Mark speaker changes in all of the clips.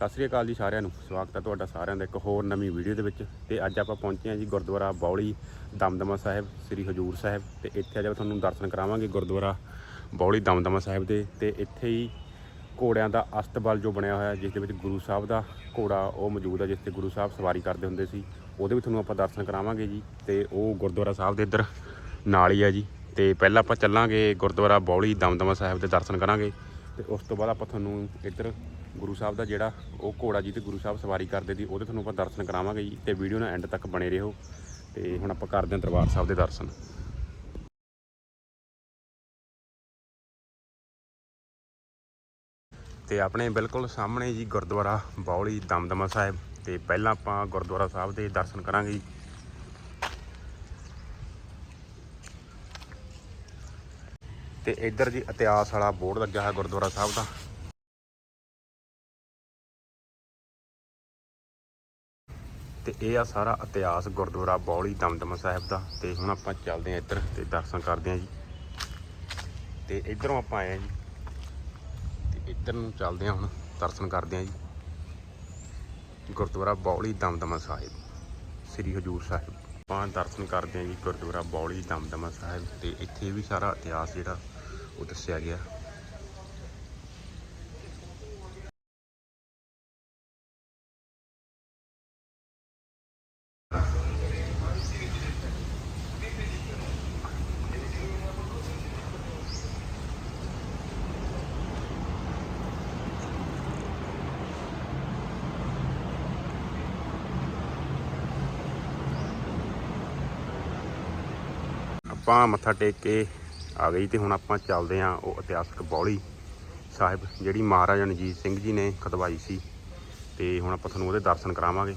Speaker 1: ਸਤਿ ਸ੍ਰੀ ਅਕਾਲ ਜੀ ਸਾਰਿਆਂ ਨੂੰ। ਸਵਾਗਤ ਹੈ ਤੁਹਾਡਾ ਸਾਰਿਆਂ ਦਾ ਇੱਕ ਹੋਰ ਨਵੀਂ ਵੀਡੀਓ ਦੇ ਵਿੱਚ। ਤੇ ਅੱਜ ਆਪਾਂ ਪਹੁੰਚੇ ਹਾਂ ਜੀ ਗੁਰਦੁਆਰਾ ਬੌਲੀ ਦਮਦਮਾ ਸਾਹਿਬ, ਸ੍ਰੀ ਹਜੂਰ ਸਾਹਿਬ। ਤੇ ਇੱਥੇ ਅੱਜ ਆਪਾਂ ਤੁਹਾਨੂੰ ਦਰਸ਼ਨ ਕਰਾਵਾਂਗੇ ਗੁਰਦੁਆਰਾ ਬੌਲੀ ਦਮਦਮਾ ਸਾਹਿਬ ਦੇ। ਤੇ ਇੱਥੇ ਹੀ ਘੋੜਿਆਂ ਦਾ ਅਸਤਬਲ ਜੋ ਬਣਿਆ ਹੋਇਆ, ਜਿਸ ਦੇ ਵਿੱਚ ਗੁਰੂ ਸਾਹਿਬ ਦਾ ਘੋੜਾ ਉਹ ਮੌਜੂਦ ਹੈ, ਜਿਸ ਤੇ ਗੁਰੂ ਸਾਹਿਬ ਸਵਾਰੀ ਕਰਦੇ ਹੁੰਦੇ ਸੀ। ਉਹਦੇ ਵੀ ਤੁਹਾਨੂੰ ਆਪਾਂ ਦਰਸ਼ਨ ਕਰਾਵਾਂਗੇ ਜੀ। ਤੇ ਉਹ ਗੁਰਦੁਆਰਾ ਸਾਹਿਬ ਦੇ ਇੱਧਰ ਨਾਲ ਹੀ ਹੈ ਜੀ। ਤੇ ਪਹਿਲਾਂ ਆਪਾਂ ਚੱਲਾਂਗੇ ਗੁਰਦੁਆਰਾ ਬੌਲੀ ਦਮਦਮਾ ਸਾਹਿਬ ਦੇ ਦਰਸ਼ਨ ਕਰਾਂਗੇ। ਤੇ ਉਸ ਤੋਂ ਬਾਅਦ ਆਪਾਂ ਤੁਹਾਨੂੰ ਇੱਧਰ ਗੁਰੂ ਸਾਹਿਬ ਦਾ ਜਿਹੜਾ ਉਹ ਘੋੜਾ ਜੀ ਤੇ ਗੁਰੂ ਸਾਹਿਬ ਸਵਾਰੀ ਕਰਦੇ ਸੀ, ਉਹਦੇ ਤੁਹਾਨੂੰ ਆਪਾਂ ਦਰਸ਼ਨ ਕਰਾਵਾਂਗੇ ਜੀ ਤੇ ਵੀਡੀਓ ਨਾਲ ਐਂਡ ਤੱਕ ਬਣੇ ਰਹੋ ਤੇ ਹੁਣ ਆਪਾਂ ਕਰਦੇ ਹਾਂ ਦਰਬਾਰ ਸਾਹਿਬ ਦੇ ਦਰਸ਼ਨ। ਤੇ ਆਪਣੇ ਬਿਲਕੁਲ ਸਾਹਮਣੇ ਜੀ ਗੁਰਦੁਆਰਾ ਬੌਲੀ ਦਮਦਮਾ ਸਾਹਿਬ ਤੇ ਪਹਿਲਾਂ ਆਪਾਂ ਗੁਰਦੁਆਰਾ ਸਾਹਿਬ ਦੇ ਦਰਸ਼ਨ ਕਰਾਂਗੇ ਜੀ। ਤੇ ਇੱਧਰ ਜੀ ਇਤਿਹਾਸ ਵਾਲਾ ਬੋਰਡ ਲੱਗਿਆ ਹੋਇਆ ਗੁਰਦੁਆਰਾ ਸਾਹਿਬ ਦਾ। ਤੇ ਇਹ ਆ ਸਾਰਾ ਇਤਿਹਾਸ ਗੁਰਦੁਆਰਾ ਬੌਲੀ ਦਮਦਮਾ ਸਾਹਿਬ ਦਾ। ਤੇ ਹੁਣ ਆਪਾਂ ਚੱਲਦੇ ਹਾਂ ਇੱਧਰ ਤੇ ਦਰਸ਼ਨ ਕਰਦੇ ਹਾਂ ਜੀ। ਤੇ ਇੱਧਰੋਂ ਆਪਾਂ ਆਏ ਹਾਂ ਜੀ। ਤੇ ਇੱਧਰ ਨੂੰ ਚੱਲਦੇ ਹਾਂ ਹੁਣ, ਦਰਸ਼ਨ ਕਰਦੇ ਹਾਂ ਜੀ। ਗੁਰਦੁਆਰਾ ਬੌਲੀ ਦਮਦਮਾ ਸਾਹਿਬ, ਸ੍ਰੀ ਹਜੂਰ ਸਾਹਿਬ। ਆਪਾਂ ਦਰਸ਼ਨ ਕਰਦੇ ਹਾਂ ਜੀ ਗੁਰਦੁਆਰਾ ਬੌਲੀ ਦਮਦਮਾ ਸਾਹਿਬ ਤੇ ਇੱਥੇ ਵੀ ਸਾਰਾ ਇਤਿਹਾਸ ਜਿਹੜਾ ਉਹ ਦੱਸਿਆ ਗਿਆ। ਆਪਾਂ ਮੱਥਾ ਟੇਕ ਕੇ ਆ ਗਈ ਤੇ ਹੁਣ ਆਪਾਂ ਚੱਲਦੇ ਆਂ ਉਹ ਇਤਿਹਾਸਕ ਬੌਲੀ ਸਾਹਿਬ, ਜਿਹੜੀ ਮਹਾਰਾਜਾ ਰਣਜੀਤ ਸਿੰਘ ਜੀ ਨੇ ਖਤਵਾਈ ਸੀ ਤੇ ਹੁਣ ਆਪਾਂ ਤੁਹਾਨੂੰ ਉਹਦੇ ਦਰਸ਼ਨ ਕਰਾਵਾਂਗੇ।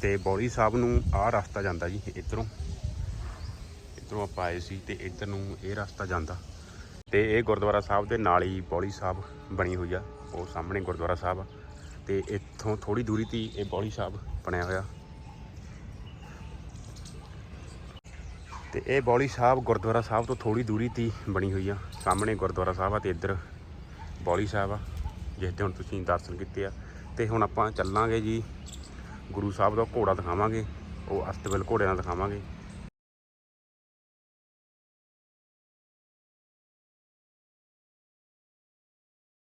Speaker 1: ਤੇ ਬੌਲੀ ਸਾਹਿਬ ਨੂੰ ਆਹ ਰਸਤਾ ਜਾਂਦਾ ਜੀ ਇੱਧਰੋਂ। ਇੱਧਰੋਂ ਆਪਾਂ ਆਏ ਸੀ ਤੇ ਇੱਧਰ ਨੂੰ ਇਹ ਰਸਤਾ ਜਾਂਦਾ। ਤੇ ਇਹ ਗੁਰਦੁਆਰਾ ਸਾਹਿਬ ਦੇ ਨਾਲ ਹੀ ਬੌਲੀ ਸਾਹਿਬ ਬਣੀ ਹੋਈ ਆ। ਉਹ ਸਾਹਮਣੇ ਗੁਰਦੁਆਰਾ ਸਾਹਿਬ ਆ। ਤੇ ਇੱਥੋਂ ਥੋੜੀ ਦੂਰੀ ਤੇ ਹੀ ਇਹ ਬੌਲੀ ਸਾਹਿਬ ਬਣਿਆ ਹੋਇਆ। ਤੇ ਇਹ ਬੌਲੀ ਸਾਹਿਬ ਗੁਰਦੁਆਰਾ ਸਾਹਿਬ ਤੋਂ ਥੋੜੀ ਦੂਰੀ ਤੇ ਬਣੀ ਹੋਈ ਆ। ਸਾਹਮਣੇ ਗੁਰਦੁਆਰਾ ਸਾਹਿਬ ਆ ਤੇ ਇੱਧਰ ਬੌਲੀ ਸਾਹਿਬ ਆ, ਜਿਸ ਦੇ ਹੁਣ ਤੁਸੀਂ ਦਰਸ਼ਨ ਕੀਤੇ ਆ। ਤੇ ਹੁਣ ਆਪਾਂ ਚੱਲਾਂਗੇ ਜੀ, ਗੁਰੂ ਸਾਹਿਬ ਦਾ ਘੋੜਾ ਦਿਖਾਵਾਂਗੇ, ਉਹ ਅਸਤਬਲ ਘੋੜੇ ਨਾਲ ਦਿਖਾਵਾਂਗੇ।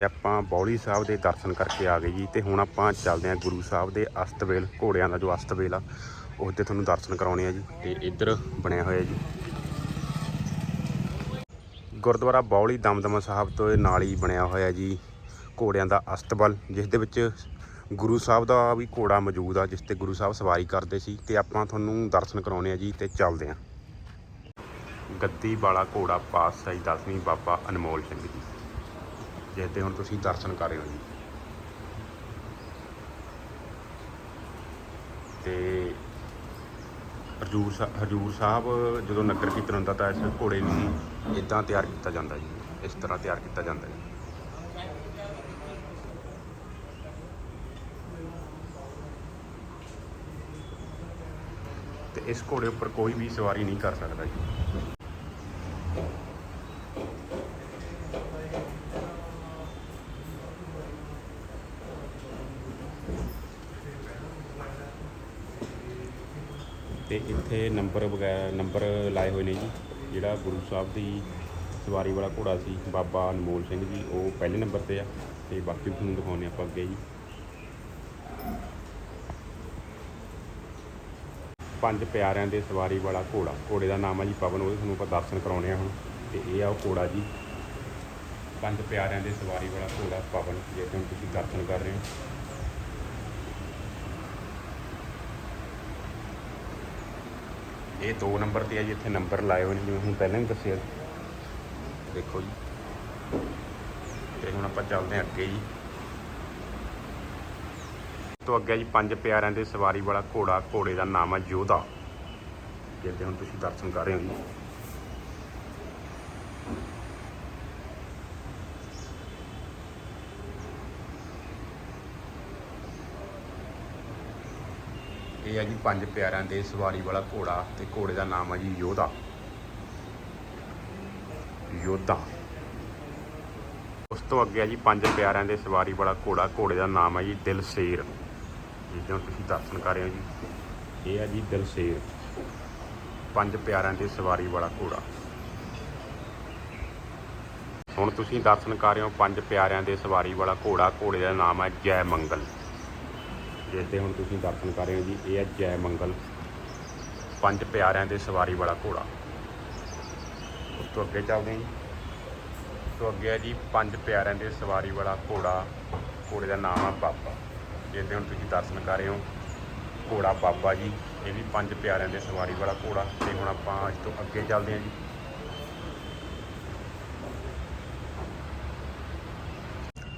Speaker 1: ਆਪਾਂ ਬੌਲੀ ਸਾਹਿਬ ਦੇ ਦਰਸ਼ਨ ਕਰਕੇ ਆ ਗਏ ਜੀ। ਤੇ ਹੁਣ ਆਪਾਂ ਚੱਲਦੇ ਹਾਂ ਗੁਰੂ ਸਾਹਿਬ ਦੇ ਅਸਤਵੇਲ, ਘੋੜਿਆਂ ਦਾ ਜੋ ਅਸਤਵੇਲ ਆ ਉਹ 'ਤੇ ਤੁਹਾਨੂੰ ਦਰਸ਼ਨ ਕਰਾਉਣੇ ਆ ਜੀ ਤੇ ਇੱਧਰ ਬਣਿਆ ਹੋਇਆ ਜੀ। ਗੁਰਦੁਆਰਾ ਬੌਲੀ ਦਮਦਮਾ ਸਾਹਿਬ ਤੋਂ ਨਾਲ ਹੀ ਬਣਿਆ ਹੋਇਆ ਜੀ, ਘੋੜਿਆਂ ਦਾ ਅਸਤਬਲ, ਜਿਸ ਦੇ ਵਿੱਚ ਗੁਰੂ ਸਾਹਿਬ ਦਾ ਵੀ ਘੋੜਾ ਮੌਜੂਦ ਆ, ਜਿਸ ਤੇ ਗੁਰੂ ਸਾਹਿਬ ਸਵਾਰੀ ਕਰਦੇ ਸੀ। ਤੇ ਆਪਾਂ ਤੁਹਾਨੂੰ ਦਰਸ਼ਨ ਕਰਾਉਣੇ ਆ ਜੀ ਤੇ ਚੱਲਦੇ ਆ ਗੱਦੀ ਵਾਲਾ ਘੋੜਾ ਪਾਤਸ਼ਾਹੀ ਦਸਵੀਂ ਬਾਬਾ ਅਨਮੋਲ ਸਿੰਘ ਜੀ। ਜਿਸ ਦੇ ਹੁਣ ਤੁਸੀਂ ਦਰਸ਼ਨ ਕਰ ਰਹੇ ਹੋ ਜੀ। ਤੇ ਹਜੂਰ ਸਾਹਿਬ ਹਜੂਰ ਸਾਹਿਬ ਜਦੋਂ ਨਗਰ ਕੀਰਤਨ ਹੁੰਦਾ ਤਾਂ ਇਸ ਘੋੜੇ ਨੂੰ ਇਦਾਂ ਤਿਆਰ ਕੀਤਾ ਜਾਂਦਾ ਜੀ। ਇਸ ਤਰ੍ਹਾਂ ਤਿਆਰ ਕੀਤਾ ਜਾਂਦਾ ਜੀ। ਤੇ ਇਸ ਘੋੜੇ ਉੱਪਰ ਕੋਈ ਵੀ ਸਵਾਰੀ ਨਹੀਂ ਕਰ ਸਕਦਾ ਜੀ। ਤੇ ਇੱਥੇ ਨੰਬਰ ਵਗੈਰਾ ਨੰਬਰ ਲਾਏ ਹੋਏ ਨੇ ਜੀ। ਜਿਹੜਾ ਗੁਰੂ ਸਾਹਿਬ ਦੀ ਸਵਾਰੀ ਵਾਲਾ ਘੋੜਾ ਸੀ, ਬਾਬਾ ਅਨਮੋਲ ਸਿੰਘ ਜੀ, ਉਹ ਪਹਿਲੇ ਨੰਬਰ ਤੇ ਆ ਤੇ ਬਾਕੀ ਤੁਹਾਨੂੰ ਦਿਖਾਉਂਦੇ ਆਪਾਂ ਅੱਗੇ ਜੀ। ਪੰਜ ਪਿਆਰਿਆਂ ਦੇ ਸਵਾਰੀ ਵਾਲਾ ਘੋੜਾ। ਘੋੜੇ ਦਾ ਨਾਮ ਆ ਜੀ ਪਵਨ, ਉਹਦੇ ਤੁਹਾਨੂੰ ਆਪਾਂ ਦਰਸ਼ਨ ਕਰਾਉਣੇ ਆ ਹੁਣ। ਤੇ ਇਹ ਆ ਉਹ ਘੋੜਾ ਜੀ। ਪੰਜ ਪਿਆਰਿਆਂ ਦੇ ਸਵਾਰੀ ਵਾਲਾ ਘੋੜਾ ਪਵਨ ਜੇ ਤੁਸੀਂ ਦਰਸ਼ਨ ਕਰ ਰਹੇ ਹੋ। ਇਹ 2 ਨੰਬਰ ਤੇ ਆ ਜੀ ਇੱਥੇ ਨੰਬਰ ਲਾਏ ਹੋਏ ਨੇ, ਜਿਵੇਂ ਹੁਣ ਪਹਿਲਾਂ ਵੀ ਦੱਸਿਆ। ਦੇਖੋ ਜੀ। ਤੇ ਹੁਣ ਆਪਾਂ ਚੱਲਦੇ ਹਾਂ ਅੱਗੇ ਜੀ। ਤੋਂ ਅੱਗੇ ਜੀ ਪੰਜ ਪਿਆਰਿਆਂ ਦੇ ਸਵਾਰੀ ਵਾਲਾ ਘੋੜਾ, ਘੋੜੇ ਦਾ ਨਾਮ ਹੈ ਯੋਧਾ। ਜਿਹਦੇ ਹੁਣ ਤੁਸੀਂ ਦਰਸ਼ਨ ਕਰ ਰਹੇ ਹੋ ਜੀ। ਇਹ ਹੈ ਜੀ ਪੰਜ ਪਿਆਰਿਆਂ ਦੇ ਸਵਾਰੀ ਵਾਲਾ ਘੋੜਾ ਤੇ ਘੋੜੇ ਦਾ ਨਾਮ ਹੈ ਜੀ ਯੋਧਾ। ਯੋਧਾ। ਉਸ ਤੋਂ ਅੱਗੇ ਹੈ ਜੀ ਪੰਜ ਪਿਆਰਿਆਂ ਦੇ ਸਵਾਰੀ ਵਾਲਾ ਘੋੜਾ, ਘੋੜੇ ਦਾ ਨਾਮ ਹੈ ਜੀ ਦਿਲਸ਼ੇਰ। ਜਿੱਦਾਂ ਤੁਸੀਂ ਦਰਸ਼ਨ ਕਰ ਰਹੇ ਹੋ ਜੀ, ਇਹ ਹੈ ਜੀ ਦਿਲਸ਼ੇਰ। ਪੰਜ ਪਿਆਰਿਆਂ ਦੇ ਸਵਾਰੀ ਵਾਲਾ ਘੋੜਾ। ਹੁਣ ਤੁਸੀਂ ਦਰਸ਼ਨ ਕਰ ਰਹੇ ਹੋ ਪੰਜ ਪਿਆਰਿਆਂ ਦੇ ਸਵਾਰੀ ਵਾਲਾ ਘੋੜਾ, ਘੋੜੇ ਦਾ ਨਾਮ ਹੈ ਜੈ ਮੰਗਲ। ਜਿਸ ਦੇ ਹੁਣ ਤੁਸੀਂ ਦਰਸ਼ਨ ਕਰ ਰਹੇ ਹੋ ਜੀ, ਇਹ ਹੈ ਜੈ ਮੰਗਲ, ਪੰਜ ਪਿਆਰਿਆਂ ਦੇ ਸਵਾਰੀ ਵਾਲਾ ਘੋੜਾ। ਉਸ ਤੋਂ ਅੱਗੇ ਚੱਲਦੇ ਹਾਂ ਜੀ। ਉਸ ਤੋਂ ਅੱਗੇ ਹੈ ਜੀ, ਪੰਜ ਪਿਆਰਿਆਂ ਦੇ ਸਵਾਰੀ ਵਾਲਾ ਘੋੜਾ। ਘੋੜੇ ਦਾ ਨਾਮ ਆ ਬਾਬਾ। ਜਿਸ ਦੇ ਹੁਣ ਤੁਸੀਂ ਦਰਸ਼ਨ ਕਰ ਰਹੇ ਹੋ, ਘੋੜਾ ਬਾਬਾ ਜੀ, ਇਹ ਵੀ ਪੰਜ ਪਿਆਰਿਆਂ ਦੇ ਸਵਾਰੀ ਵਾਲਾ ਘੋੜਾ। ਤੇ ਹੁਣ ਆਪਾਂ ਇਸ ਤੋਂ ਅੱਗੇ ਚੱਲਦੇ ਹਾਂ ਜੀ।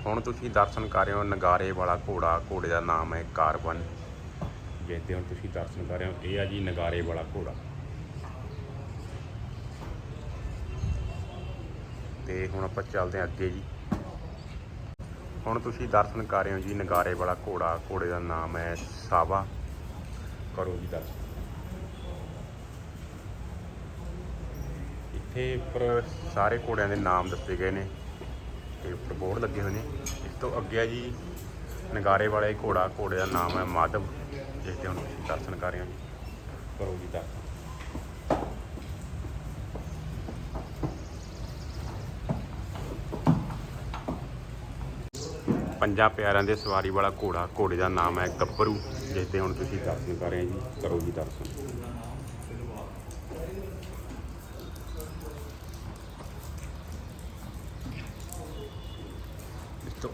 Speaker 1: ਹੁਣ ਤੁਸੀਂ ਦਰਸ਼ਨ ਕਰ ਰਹੇ ਹੋ ਨਗਾਰੇ ਵਾਲਾ ਘੋੜਾ, ਘੋੜੇ ਦਾ ਨਾਮ ਹੈ ਕਾਰਬਨ। ਜਿਹਦੇ ਹੁਣ ਤੁਸੀਂ ਦਰਸ਼ਨ ਕਰ ਰਹੇ ਹੋ ਇਹ ਆ ਜੀ ਨਗਾਰੇ ਵਾਲਾ ਘੋੜਾ। ਤੇ ਹੁਣ ਆਪਾਂ ਚੱਲਦੇ ਹਾਂ ਅੱਗੇ ਜੀ। ਹੁਣ ਤੁਸੀਂ ਦਰਸ਼ਨ ਕਰ ਰਹੇ ਹੋ ਜੀ, ਨਗਾਰੇ ਵਾਲਾ ਘੋੜਾ, ਘੋੜੇ ਦਾ ਨਾਮ ਹੈ ਸਾਵਾ। ਕਰੋ ਜੀ ਦਰਸ਼ਨ। ਇੱਥੇ ਉੱਪਰ ਸਾਰੇ ਘੋੜਿਆਂ ਦੇ ਨਾਮ ਦੱਸੇ ਗਏ ਨੇ। ਤੇ ਉੱਪਰ ਬੋਰਡ ਲੱਗੇ ਹੋਏ ਨੇ। ਇਸ ਤੋਂ ਅੱਗੇ ਹੈ ਜੀ, ਨਗਾਰੇ ਵਾਲੇ ਘੋੜਾ ਘੋੜੇ ਦਾ ਨਾਮ ਹੈ ਮਾਧਵ, ਜਿਸ ਦੇ ਹੁਣ ਤੁਸੀਂ ਦਰਸ਼ਨ ਕਰ ਰਹੇ ਹੋ ਜੀ। ਕਰੋ ਜੀ ਦਰਸ਼ਨ। ਪੰਜਾਂ ਪਿਆਰਿਆਂ ਦੇ ਸਵਾਰੀ ਵਾਲਾ ਘੋੜਾ, ਘੋੜੇ ਦਾ ਨਾਮ ਹੈ ਗੱਭਰੂ, ਜਿਸ 'ਤੇ ਹੁਣ ਤੁਸੀਂ ਦਰਸ਼ਨ ਕਰ ਰਹੇ ਹੋ ਜੀ। ਕਰੋ ਜੀ ਦਰਸ਼ਨ।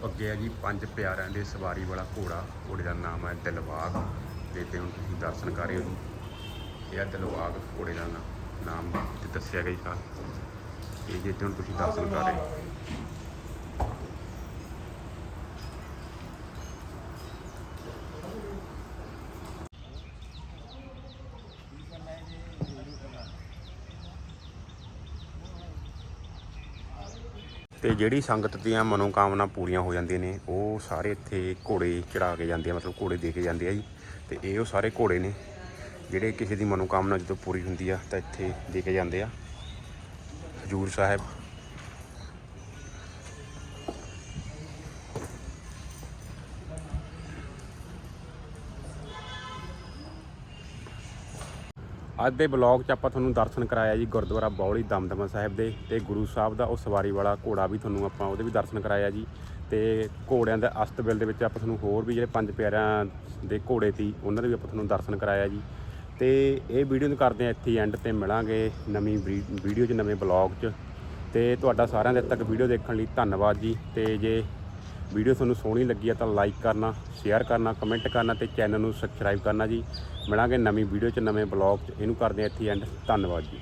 Speaker 1: ਅੱਗੇ ਹੈ ਜੀ ਪੰਜ ਪਿਆਰਿਆਂ ਦੇ ਸਵਾਰੀ ਵਾਲਾ ਘੋੜਾ, ਘੋੜੇ ਦਾ ਨਾਮ ਹੈ ਦਿਲਵਾਗ ਜਿਸ ਦੇ ਹੁਣ ਤੁਸੀਂ ਦਰਸ਼ਨ ਕਰ ਰਹੇ ਹੋ ਇਹ ਹੈ ਦਿਲਵਾਗ ਘੋੜੇ ਦਾ ਨਾਮ ਨਾਮ ਦੱਸਿਆ ਗਿਆ ਜੀ ਇਹ ਜਿਸ ਹੁਣ ਤੁਸੀਂ ਦਰਸ਼ਨ ਕਰ ਰਹੇ ਹੋ। ਤੇ ਜਿਹੜੀ ਸੰਗਤ ਦੀਆਂ ਮਨੋਕਾਮਨਾ ਪੂਰੀਆਂ ਹੋ ਜਾਂਦੀਆਂ ਨੇ, ਉਹ ਸਾਰੇ ਇੱਥੇ ਘੋੜੇ ਚੜਾ ਕੇ ਜਾਂਦੇ ਆ, ਮਤਲਬ ਘੋੜੇ ਦੇ ਕੇ ਜਾਂਦੇ ਆ ਜੀ। ਤੇ ਇਹ ਉਹ ਸਾਰੇ ਘੋੜੇ ਨੇ, ਜਿਹੜੇ ਕਿਸੇ ਦੀ ਮਨੋਕਾਮਨਾ ਜਦੋਂ ਪੂਰੀ ਹੁੰਦੀ ਆ, ਤਾਂ ਇੱਥੇ ਦੇ ਕੇ ਜਾਂਦੇ ਆ। ਹਜੂਰ ਸਾਹਿਬ ਅੱਜ ਦੇ ਬਲੌਗ 'ਚ ਆਪਾਂ ਤੁਹਾਨੂੰ ਦਰਸ਼ਨ ਕਰਾਇਆ ਜੀ ਗੁਰਦੁਆਰਾ ਬੌਲੀ ਦਮਦਮਾ ਸਾਹਿਬ ਦੇ ਤੇ ਗੁਰੂ ਸਾਹਿਬ ਦਾ ਉਹ ਸਵਾਰੀ ਵਾਲਾ ਘੋੜਾ ਵੀ ਤੁਹਾਨੂੰ ਆਪਾਂ ਉਹਦੇ ਵੀ ਦਰਸ਼ਨ ਕਰਾਇਆ ਜੀ ਤੇ ਘੋੜਿਆਂ ਦੇ ਅਸਤਬਲ ਦੇ ਵਿੱਚ ਆਪਾਂ ਤੁਹਾਨੂੰ ਹੋਰ ਵੀ ਜਿਹੜੇ ਪੰਜ ਪਿਆਰਿਆਂ ਦੇ ਘੋੜੇ ਸੀ ਉਹਨਾਂ ਦੇ ਵੀ ਆਪਾਂ ਤੁਹਾਨੂੰ ਦਰਸ਼ਨ ਕਰਾਇਆ ਜੀ। ਤੇ ਇਹ ਵੀਡੀਓ ਨੂੰ ਕਰਦੇ ਆ ਇੱਥੇ ਐਂਡ ਤੇ ਮਿਲਾਂਗੇ ਨਵੀਂ ਵੀਡੀਓ 'ਚ ਨਵੇਂ ਬਲੌਗ 'ਚ। ਤੇ ਤੁਹਾਡਾ ਸਾਰਿਆਂ ਦੇ ਤੱਕ ਵੀਡੀਓ ਦੇਖਣ ਲਈ ਧੰਨਵਾਦ ਜੀ। ਤੇ ਜੇ ਵੀਡੀਓ ਤੁਹਾਨੂੰ ਸੋਹਣੀ ਲੱਗੀ ਹੈ ਤਾਂ ਲਾਈਕ ਕਰਨਾ ਸ਼ੇਅਰ ਕਰਨਾ ਕਮੈਂਟ ਕਰਨਾ ਤੇ ਚੈਨਲ ਨੂੰ ਸਬਸਕ੍ਰਾਈਬ ਕਰਨਾ ਜੀ। ਮਿਲਾਂਗੇ ਨਵੀਂ ਵੀਡੀਓ 'ਚ, ਨਵੇਂ ਬਲੌਗ 'ਚ। ਇਹਨੂੰ ਕਰਦੇ ਹਾਂ ਇੱਥੇ ਐਂਡ ਧੰਨਵਾਦ ਜੀ।